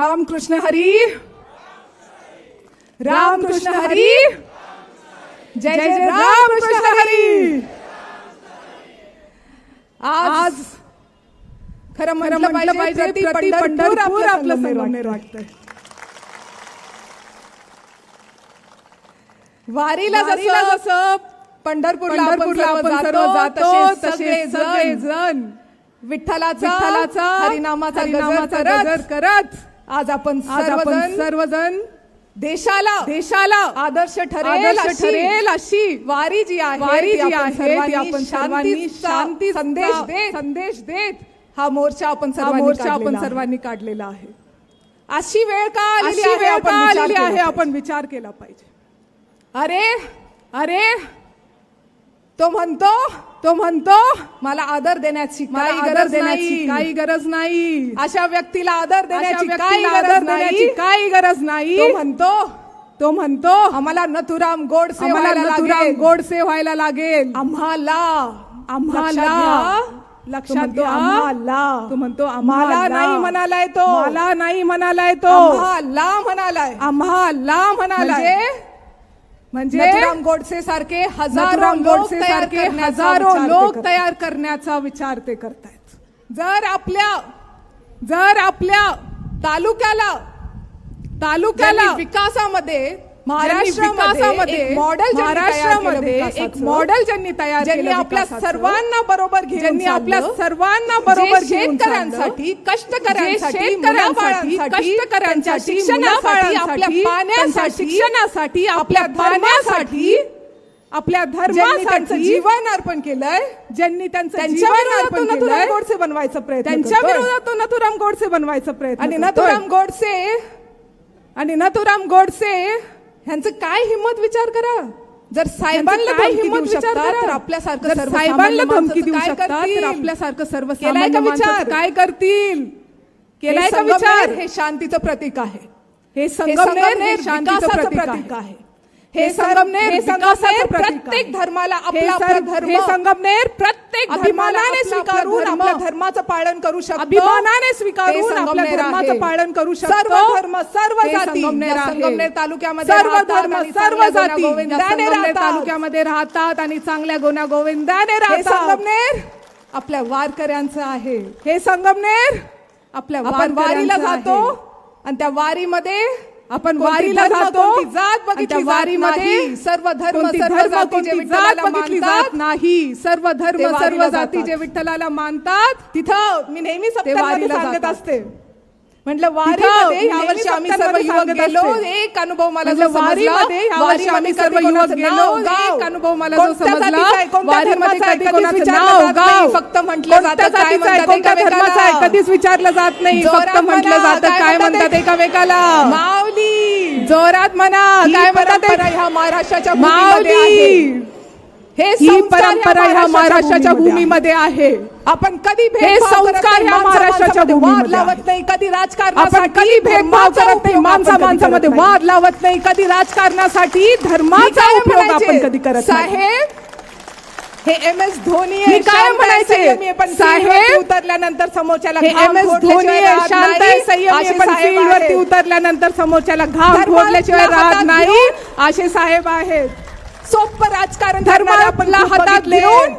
रामकृष्ण हरी। रामकृष्ण हरी। जय जय रामकृष्ण हरी। आज खरं म्हटलं पाहिजे ती पंढरपूर आपलं संगमनेर वाटतंय. वारीला जसं जसं पंढरपूरला पंढरपूरला आपण सर्व जातो तसे सगळे जण विठ्ठलाचा हरिनामाचा गजर करत. आज आपण आपण सर्वजण देशाला देशाला आदर्श ठरेल ठरेल अशी वारी जी आहे वारी जी आहे, ती आपण शांतीचा शांतीचा संदेश देत. संदेश देत. हा मोर्चा आपण सर्वांनी मोर्चा आपण. सर्वांनी काढलेला आहे. अशी वेळ का अशी वेळ का आलेली आहे. आपण विचार केला पाहिजे. अरे अरे तो म्हणतो तो म्हणतो मला आदर देण्याची काही गरज देण्याची नाही. काही गरज नाही. अशा व्यक्तीला आदर देण्याची काही गरज नाही. काही गरज नाही. तो म्हणतो तो म्हणतो आम्हाला नथुराम गोडसे व्हायला नथुराम लागेल. गोडसे व्हायला लागेल. आम्हाला आम्हाला लक्षात आम्हाला. तो म्हणतो आम्हाला. नाही म्हणालाय तो. मला नाही म्हणालाय तो. आम्हाला म्हणालाय. आम्हाला. म्हणालाय म्हणजे गोडसे सारखे हजारो लोक गोडसे तयार सारखे हजारो लोक. तयार करण्याचा विचार ते करतायत जर आपल्या जर आपल्या तालुक्याला तालुक्याला विकासामध्ये महाराष्ट्रामध्ये मॉडेल महाराष्ट्रामध्ये एक मॉडेल ज्यांनी तयार ज्यांनी केलं आपल्या सर्वांना बरोबर घेऊन ज्यांनी आपल्या सर्वांना बरोबर शेतकऱ्यांसाठी कष्टकऱ्यांसाठी कष्टकऱ्यांसाठी शिक्षणासाठी आपल्या पाण्यासाठी शिक्षणासाठी आपल्या पाण्यासाठी आपल्या धर्मासाठी जीवन अर्पण केलंय ज्यांनी त्यांचं जीवन अर्पण नथुराम गोडसे बनवायचा प्रयत्न त्यांच्या. विरोधात नथुराम गोडसे बनवायचा प्रयत्न आणि. नथुराम गोडसे आणि नथुराम गोडसे ह्यांचं काय हिंमत विचार करा जर साहेबांना काय हिंमत विचार करा? तर आपल्यासारखं साहेबांना धमकी देऊ शकतात करतील? तर आपल्यासारखं केलाय सर्वसामान्य का विचार? काय करतील केलाय का विचार हे शांतीचं प्रतीक आहे हे संगमनेर हे शांतीचं प्रतीक आहे हे संगमनेर संगमनेर विकासाचं प्रत्येक. धर्माला आपला धर्म हे संगमनेर प्रत्येक धर्माला अभिमानाने स्वीकारून आपल्या धर्माचं पालन करू शकतो. अभिमानाने स्वीकारून आपल्या धर्माचं. पालन करू शकतो. सर्व धर्म सर्व जाती. संगमनेर तालुक्यामध्ये सर्व धर्म सर्व जाती. राहतात. तालुक्यामध्ये राहतात आणि चांगल्या गुन्हा गोविंदाने हे राहतात. संगमनेर आपल्या वारकऱ्यांचं आहे. हे संगमनेर आपल्या वारीला जातो. आणि त्या वारीमध्ये आपण वारीला जातो जात बघितली वारीमध्ये नाही. सर्व धर्म सर्व धर्म, जाती बघितली मानतात, जात नाही सर्व धर्म सर्व जाती. जे विठ्ठलाला मानतात तिथं मी नेहमी वारीला सांगत. असते म्हटलं वारीमध्ये यावर्षी आम्ही सर्व युवक गेलो. एक अनुभव मला जो समजला, वारीमध्ये आम्ही सर्व युवक गेलो, एक अनुभव मला जो समजला, वारीमध्ये कधी कोणाचं नाव. गाव, फक्त म्हटलं जातं काय म्हणतात कोणत्या एकामेकाला. कधीच विचारलं जात नाही. फक्त म्हटलं जातं काय म्हणतात एकामेकाला. माऊली. जोरात म्हणा काय म्हणतात ह्या महाराष्ट्राच्या. माऊली. हे परंपरा ह्या महाराष्ट्राच्या भूमीमध्ये आहे आपण कधी हे संस्कार नाही, ह्या महाराष्ट्राच्या वाद लावत. नाही कधी आपण राजकारणासाठी कधी भेदभाव करत नाही माणसा माणसामध्ये. वाद लावत नाही कधी राजकारणासाठी धर्माचा उपयोग? आपण कधी करत साहेब हे एम एस धोनी काय म्हणायचे? साहेब, उतरल्यानंतर समोरच्याला एम एस धोनी शांत. संयमी. उतरल्यानंतर समोरच्याला घाम फोडल्याशिवाय राहत नाही असे साहेब आहेत सोपं राजकारण धर्माला हातात. घेऊन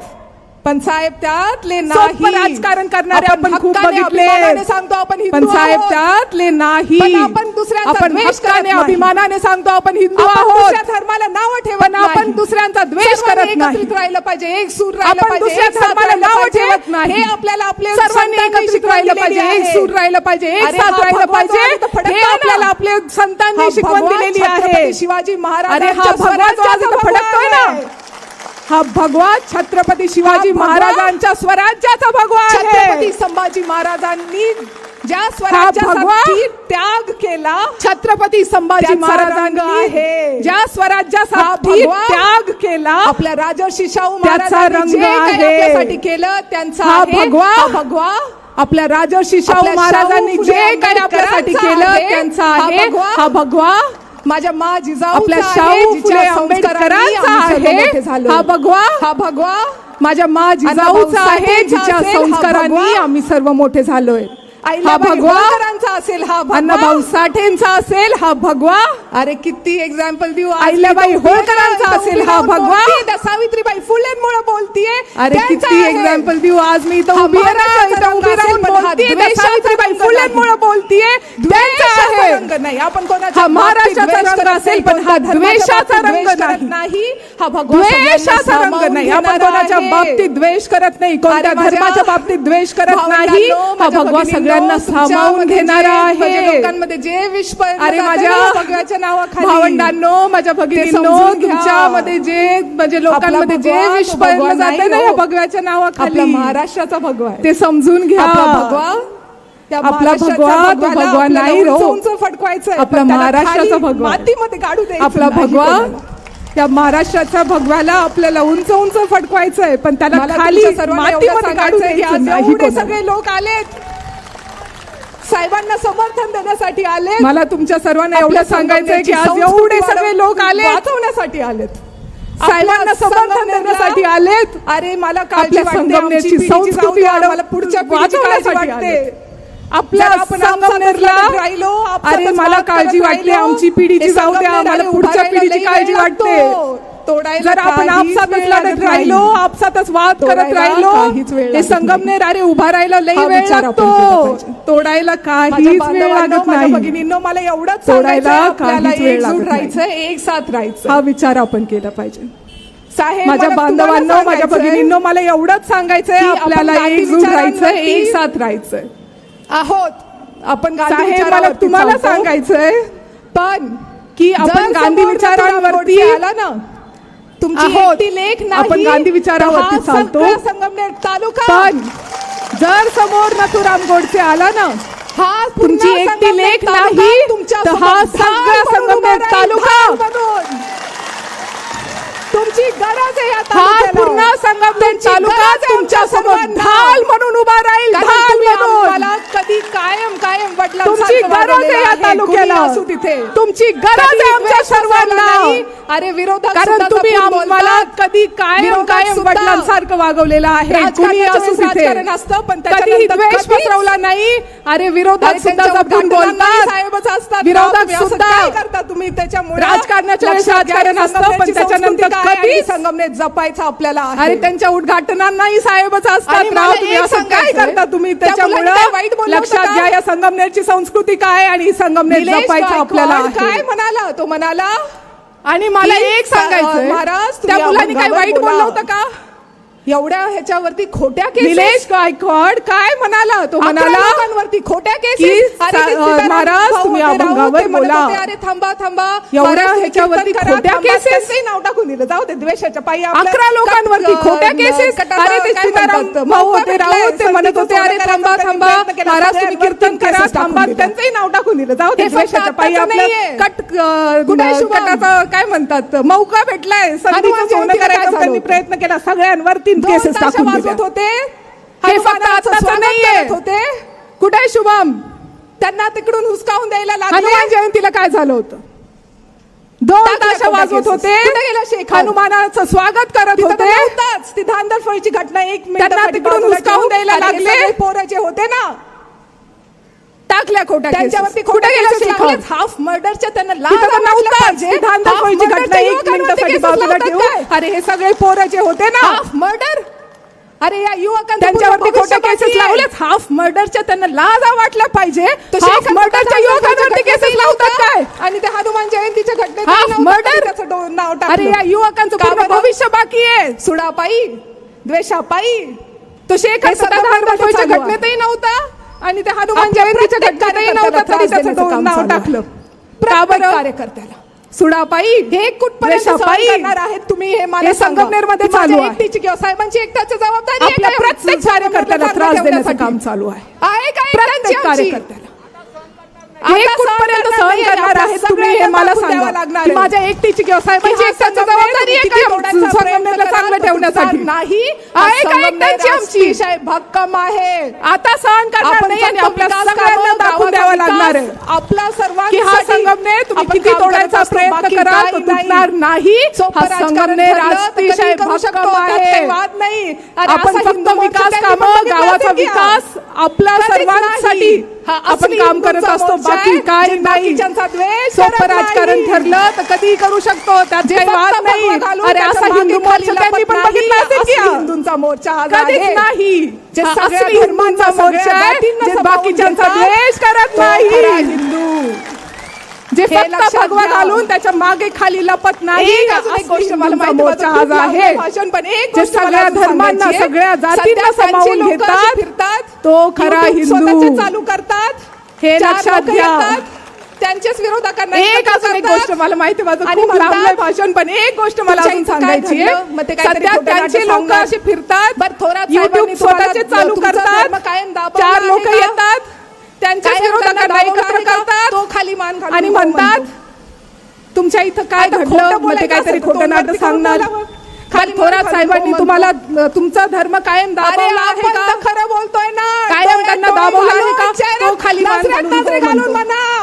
पण साहेब त्यातले नाही राजकारण करणारे आपण खूप बघितले सांगतो आपण पण साहेब. त्यातले नाही पण आपण दुसऱ्यांचा आपण हक्काने. अभिमानाने सांगतो आपण हिंदू आहोत दुसऱ्या धर्माला नाव ठेवत पण आपण. दुसऱ्यांचा द्वेष करत नाही राहिलं पाहिजे एक सूर राहिलं पाहिजे दुसऱ्या धर्माला नाव. ठेवत नाही. हे आपल्याला आपले सर्वांनी संतांनी एकत्रित राहिलं पाहिजे एक. सूर राहिलं पाहिजे एक साथ राहिलं पाहिजे हे. आपल्याला आपले संतांनी शिकवण दिलेली आहे शिवाजी अरे महाराजांच्या हा भगवा जो आहे तो स्वराज्याचा फडकतोय ना. हा भगवा छत्रपती शिवाजी महाराजांच्या स्वराज्याचा भगवा छत्रपती संभाजी महाराजांनी ज्या स्वराज्यासाठी त्याग केला छत्रपती संभाजी महाराजांनी आहे. ज्या स्वराज्यासाठी त्याग केला आपल्या राजर्षी शाहू त्याचा महाराजांनी रंग. आपल्यासाठी केलं त्यांचा. भगवा- हा भगवा आपल्या राजर्षी शाहू महाराजांनी जे काही आपल्यासाठी केलं. त्यांचा आहे हा भगवा माझ्या मा जिजाऊ आपल्या शाहू फुले आंबेडकरांचा आहे. हा भगवा हा भगवा माझ्या मा जिजाऊचा आहे जिच्या संस्कारांनी. आम्ही सर्व मोठे झालोय. हा भगवा असेल हा भगवा अण्णाभाऊ साठेंचा असेल हा भगवा अरे किती एक्झाम्पल देऊ उभी होळकरांचा आहे, असेल हा राहून भगवा. बोलतीये, त्या सावित्रीबाई फुलेंमुळे बोलतीये अरे किती आहे. एक्झाम्पल देऊ आज मी इथं उभी आहे हा सावित्रीबाई रंग फुलेंमुळे. बोलतीये आहे नाही आपण बाबतीत महाराष्ट्राचा द्वेष रंग असेल, नाही, पण हा द्वेषाचा रंग नाही. हा भगवा द्वेषाचा सगळ्यांना रंग सामावून नाही आपण घेणारा कोणाच्या आहे. बाबतीत द्वेष करत नाही कोणत्या धर्माच्या बाबतीत द्वेष करत नाही हा माझ्या भगवा भगिनींनो, सगळ्यांना सामावून घेणारा जे- म्हणजे आहे लोकांमध्ये जे पळलं अरे माझ्या नावाखाली भावंडांनो माझ्या भगिनींनो. तुमच्यामध्ये जे म्हणजे लोकांमध्ये जे विष जाते ना हो. या भगव्याच्या नावाखाली महाराष्ट्राचा भगवा ते समजून घ्या आपला भगवा आपला भगवा तो भगवाला भगवा नाही. उंच फडकवायचंय आपला महाराष्ट्राचा खाली भगवा. मातीमध्ये काढू द्यायचं आपला भगवा. त्या महाराष्ट्राच्या भगव्याला आपल्याला उंच उंच फडकवायचंय पण त्याला खाली मातीमध्ये काढू द्यायचं कोणाला. सगळे लोक आलेत साहेबांना समर्थन देण्यासाठी आले मला तुमच्या सर्वांना एवढं सांगायचंय की आज एवढे सगळे लोक आले वाचवण्यासाठी आलेत. साहेबांना समर्थन देण्यासाठी आलेत. अरे मला काळजी संगमनेरची संस्कृती मला पुढच्या पिढीची वाचवण्यासाठी वाटते. आपल्या आपण संगमनेरला राहिलो, अरे मला काळजी वाटते. आमची पिढी जी हे जाऊ द्या. मला पुढच्या पिढीची काळजी वाटते. जर आपण आपसातच राहिलो. आपसातच वाद करत राहिलो हे संगमनेर अरे उभा राहायला लई वेळ लागतो. तोडायला काहीच वेळ लागत नाही. भगिनींनो मला एवढंच तोडायला काहीच वेळ लागत. राहायचं एक साथ राहायचं हा विचार आपण केला पाहिजे. साहेब माझ्या बांधवांनो माझ्या भगिनींनो मला एवढंच सांगायचंय आपल्याला एकजूट विचारांवरती- एक साथ राहायचंय. आहोत. आपण मला तुम्हाला. सांगायचंय. पण की आपण गांधी विचारांवरती आला ना तुमची लेख नाही आपण गांधी विचारावरती हा चालतो. संगमनेर तालुका पण जर समोर नथुराम गोडसे आला ना हा पुन्हा तुमची एकटी लेख नाही, तुमच्या हा सगळा संगमनेर तालुका. तुमची गरज आहे या हा. पूर्ण संगमनेर तालुका तुमच्यासमोर. ढाल म्हणून उभा राहील कारण ढाल तुम्ही म्हणून आम्हाला कधी कायम कायम वडिलांसारखं तुमची गरज आहे या. तालुक्याला असू तिथे. तुमची गरज कधी आहे आमच्या सर्वांना. नाही. अरे विरोधात कारण तुम्ही आम्हाला. कधी कायम कायम वडिलांसारखं वागवलेलं आहे. कुणी असू तिथे. पण कधीही द्वेष पसरवला नाही. अरे विरोधात सुद्धा जपून बोलतात. साहेबच असतात. विरोधात सुद्धा काय करता तुम्ही त्याच्यामुळे? राजकारणाच्या राजकारण असतं, पण त्याच्यानंतर आणि संगमनेर जपायचं आपल्याला. अरे त्यांच्या उद्घाटनांनाही साहेबच असतात राव तुम्ही असं काय करता तुम्ही त्याच्यामुळे? लक्षात? घ्या या संगमनेरची संस्कृती काय आणि संगमनेर जपायचं आपल्याला. काय म्हणाला तो म्हणाला आणि मला एक सांगायचं महाराज, त्या मुलांनी काय अभंगावर वाईट बोला. बोललं होतं का एवढ्या ह्याच्यावरती खोट्या केसेस निलेश गायकवाड काय म्हणाला तो म्हणाला खोट्या की केसेस सा- अरे ते अ, सीताराम महाराज, भाऊ तुम्ही होते राव, अभंगावर ते म्हणत बोला. होते, अरे थांबा थांबा एवढ्या महाराज, तुम्ही ह्याच्यावरती कीर्तन करा, खोट्या थांबा. त्यांचंही नाव टाकून दिलं जाऊ दे द्वेषाच्या पायी आपल्या अकरा लोकांवरती खोट्या केसेस कटाला अरे ते काय सीताराम म्हणतात? भाऊ होते भेटलाय, राऊत ते म्हणत होते अरे थांबा थांबा प्रयत्न केला. महाराज तुम्ही सगळ्यांवरती कीर्तन करा टाकून थांबा दिल्या. त्यांचंही नाव टाकून दिलं जाऊ दे हे फक्त द्वेषाच्या पायी आत्ताचं नाहीये. कट अ, कुठे आहे शुभम? कटाचा काय म्हणतात मौका भेटलाय संधीचं हनुमान सोनं जयंतीला काय करायचा झालं होतं? प्रयत्न केला सगळ्यांवरती दोन केसेस टाकून वाजवत होते हे फक्त आत्ताचं नाहीये. कुठे शुभम त्यांना तिकडून हुसकावून द्यायला लागले हनुमान जयंतीला काय झालं होतं दोन ताशा वाजवत. होते शेखर? हनुमानाचं स्वागत करत होते. ती धांदरफळीची घटना एक मिनिट तिकडून हुसकावून द्यायला लागले. पोरं जे होते ना टाकल्या खोट्या त्यांच्यावरती गेला शेखर हाफ मर्डरच्या त्यांना वाटलं. ती काय? अरे हे सगळे पोरं जे होते ना हाफ मर्डर? अरे या युवकांचं त्यांच्यावरती खोट्या केसेस. लावल्यात हाफ मर्डरच्या त्यांना लाज वाटल्या पाहिजे. तो मर्डरच्या युवकांवरती केसेस लावतात. काय? आणि त्या हनुमान जयंतीच्या घटनेत हाफ मर्डर? नाव अरे या युवकांचं पूर्ण? भविष्य बाकी आहे. सुडापायी द्वेषापायी तो शेख. घटनेतही नव्हता? आणि त्या हनुमान जयंतीच्या नव्हता तरी त्याचं काम नाव. टाकलं प्रत्येक कार्यकर्त्याला सुडापायी हे कुठपर्यंत करणार आहेत तुम्ही हे मला सांगा. संगमनेरमध्ये ती माझ्या चालू आहे. एकटीची किंवा साहेबांची एकट्याची जबाबदारी आहे? प्रत्येक कार्यकर्त्याला त्रास देण्याचं? काम चालू आहे आहे का प्रत्येक? कार्यकर्त्याला हे कुठपर्यंत सहन करणार आपल्या आहेत तुम्ही हे मला सांगा. आहे. माझ्या एकटीची किंवा साहेबांची हा एकट्याची जबाबदारी आहे? संगमनेरला चांगलं ठेवण्यासाठी. नाही आहे का संगमनेर एकट्याची आमची अतिशय भक्कम आहे. आता सहन करणार नाही आणि आपल्या सगळ्यांना दाखवून द्यावं लागणार आहे. आपला सर्वांसाठी की हा संगमनेर तुम्ही किती तोडायचा प्रयत्न कराल तुटणार नाही. हा संगमनेर अतिशय भक्कम आहे. वाद नाही. आपण फक्त विकास कामं गावाचा विकास आपला कधीच सर्वांसाठी. आपण काम करत असतो बाकी काय नाही सोपं राजकारण. ठरलं तर कधीही करू शकतो त्यात जे काही वाद नाही अरे असा हिंदू मोर्चा त्यांनी पण बघितला असेल की? हिंदूंचा मोर्चा कधीच. नाही जे सगळ्या धर्मांना, मोर्चा आहे बाकीच्यांचा. द्वेष करत नाही हिंदू जे फक्त भगवा. घालून त्याच्यामागे खाली लपत नाही गोष्ट मला माहिती आज आहे भाषण, पण एक मला सगळ्या धर्मांना. सगळ्या जातींना समावून घेतात फिरतात तो खरा हिंदू. चालू करतात हे लक्षात लोकं घ्या. त्यांच्याच विरोधकांना एक अजून एक. गोष्ट मला माहिती माझं आणि लांबलंय भाषण पण एक गोष्ट मला अजून काय सांगायची? मग ते खोटं त्यांचे लोक. असे फिरतात बरं, थोरात युट्यूब स्वतःचे चालू करतात कायम दाबवला चार लोक? येतात त्यांच्या विरोधकांना एकत्र? करतात तो खाली मान आणि म्हणतात म्हणतो. तुमच्या इथं काय घडलं ते काहीतरी खोटं नाटक सांगणार. खाली थोरात साहेबांनी तुम्हाला तुमचा धर्म कायम दाबवला आहे का खरं बोलतोय ना कायम त्यांना दाबवलं आहे का? तो खाली मान घालून. म्हणा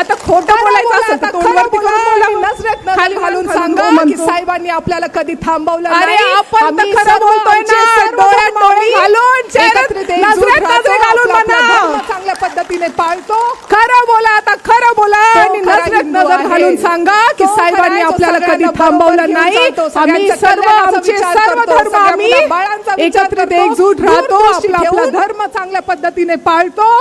आता खोटं बोलायचं बोला, असेल तर आता तोंड खरं वरती बोला करून नजर खाली घालून सांगा की. साहेबांनी आपल्याला कधी थांबवलं अरे आपण तर खरं बोलतोय ना. डोळ्यात डोळे घालून, नजरेत नजरे घालून म्हणा. चांगल्या पद्धतीने पाळतो. खरं बोला आता खरं बोला. आणि नजरेत नजर. घालून सांगा की साहेबांनी आपल्याला कधी थांबवलं नाही. आम्ही सर्व आमचे सर्व धर्म आम्ही एकत्रित एकजूट राहतो. आपला धर्म चांगल्या पद्धतीने पाळतो.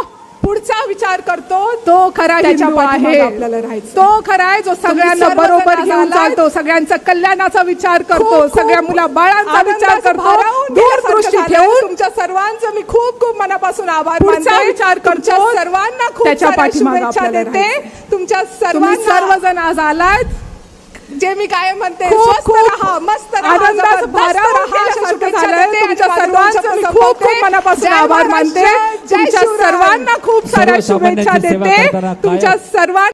पुढचा विचार करतो तो खरा हिंदू आहे. तो खरा आहे जो सगळ्यांना बरोबर घेऊन. चालतो सगळ्यांचा कल्याणाचा विचार करतो सगळ्या मुला बाळांचा विचार करतो दूरदृष्टी. ठेवून तुमच्या सर्वांचं मी खूप खूप मनापासून आभार पुढचा. विचार करतो. सर्वांना खूप त्याच्या पाठीमागे देते. तुमच्या सर्वांना सर्वजण आज आलात जे मी काय म्हणते रहा मस्त सर्वांचं खूप मनापासून आभार मानते. तुमच्या. सर्वांना खूप साऱ्या शुभेच्छा देते. तुमच्या सर्वांना